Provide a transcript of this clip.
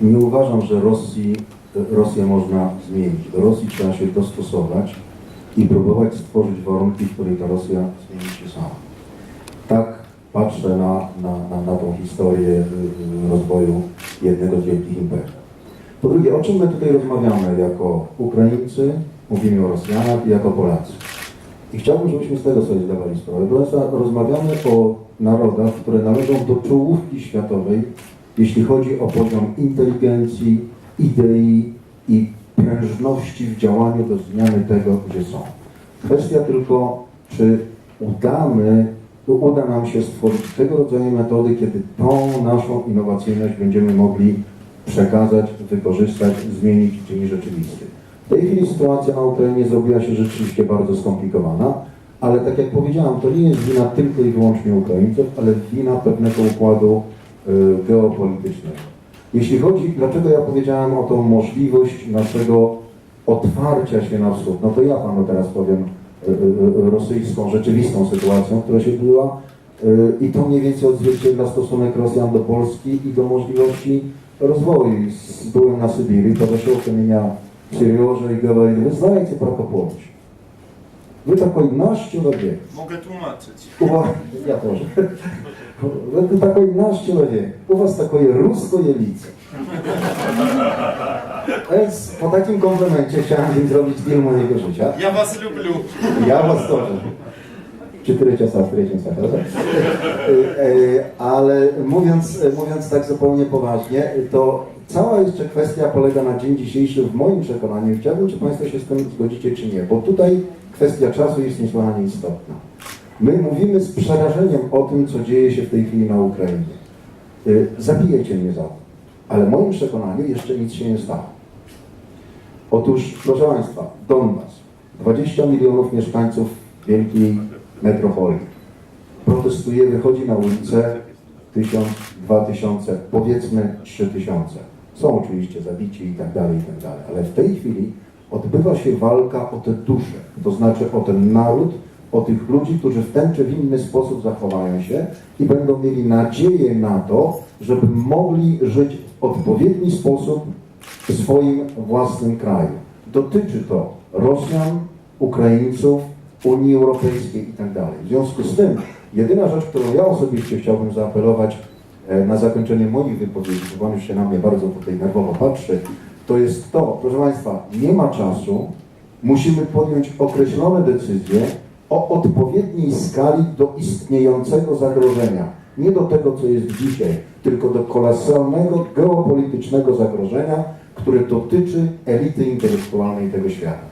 Nie uważam, że Rosji, Rosję można zmienić. Do Rosji trzeba się dostosować i próbować stworzyć warunki, w których ta Rosja zmieni się sama. Tak patrzę na, na, na, na tą historię y, y, rozwoju jednego z wielkich imperiów. Po drugie, o czym my tutaj rozmawiamy jako Ukraińcy, mówimy o Rosjanach i jako Polacy. I chciałbym, żebyśmy z tego sobie zdawali sprawę. Państwa, rozmawiamy o narodach, które należą do czołówki światowej, jeśli chodzi o poziom inteligencji, idei i prężności w działaniu do zmiany tego, gdzie są. Kwestia tylko, czy udamy, uda nam się stworzyć tego rodzaju metody, kiedy tą naszą innowacyjność będziemy mogli przekazać, wykorzystać, zmienić w dzień rzeczywisty. W tej chwili sytuacja na Ukrainie zrobiła się rzeczywiście bardzo skomplikowana, ale tak jak powiedziałam, to nie jest wina tylko i wyłącznie Ukraińców, ale wina pewnego układu geopolitycznego. Jeśli chodzi, dlaczego ja powiedziałem o tą możliwość naszego otwarcia się na wschód, no to ja panu teraz powiem y, y, y, rosyjską, rzeczywistą sytuacją, która się była y, i to mniej więcej odzwierciedla stosunek Rosjan do Polski i do możliwości rozwoju. Z- Byłem на Сибири, подошел ко меня Сережа и говорит, вы знаете про Попович? Вы такой наш человек. Mogę tłumaczyć. У вас, я тоже. Вы такой наш человек. У вас такое русское лицо. Więc po takim komplemencie chciałem więc zrobić film mojego życia. Ja was lubię. Я вас тоже. Czy tyle sach, tyle ciosach, Ale mówiąc, mówiąc tak zupełnie poważnie, to cała jeszcze kwestia polega na dzień dzisiejszy w moim przekonaniu. Chciałbym, czy Państwo się z tym zgodzicie, czy nie, bo tutaj kwestia czasu jest niesłychanie istotna. My mówimy z przerażeniem o tym, co dzieje się w tej chwili na Ukrainie. E, zabijecie mnie za to, ale w moim przekonaniu jeszcze nic się nie stało. Otóż, proszę Państwa, Donbas, 20 milionów mieszkańców wielkiej metropolii. Protestuje, wychodzi na ulicę 1000, 2000, powiedzmy 3000. Są oczywiście zabici i tak dalej, i tak dalej, ale w tej chwili odbywa się walka o te dusze, to znaczy o ten naród, o tych ludzi, którzy w ten czy w inny sposób zachowają się i będą mieli nadzieję na to, żeby mogli żyć w odpowiedni sposób w swoim własnym kraju. Dotyczy to Rosjan, Ukraińców, Unii Europejskiej i tak dalej. W związku z tym, jedyna rzecz, którą ja osobiście chciałbym zaapelować e, na zakończenie moich wypowiedzi, bo Pan już się na mnie bardzo tutaj nerwowo patrzy, to jest to, proszę Państwa, nie ma czasu, musimy podjąć określone decyzje o odpowiedniej skali do istniejącego zagrożenia. Nie do tego, co jest dzisiaj, tylko do kolosalnego geopolitycznego zagrożenia, które dotyczy elity intelektualnej tego świata.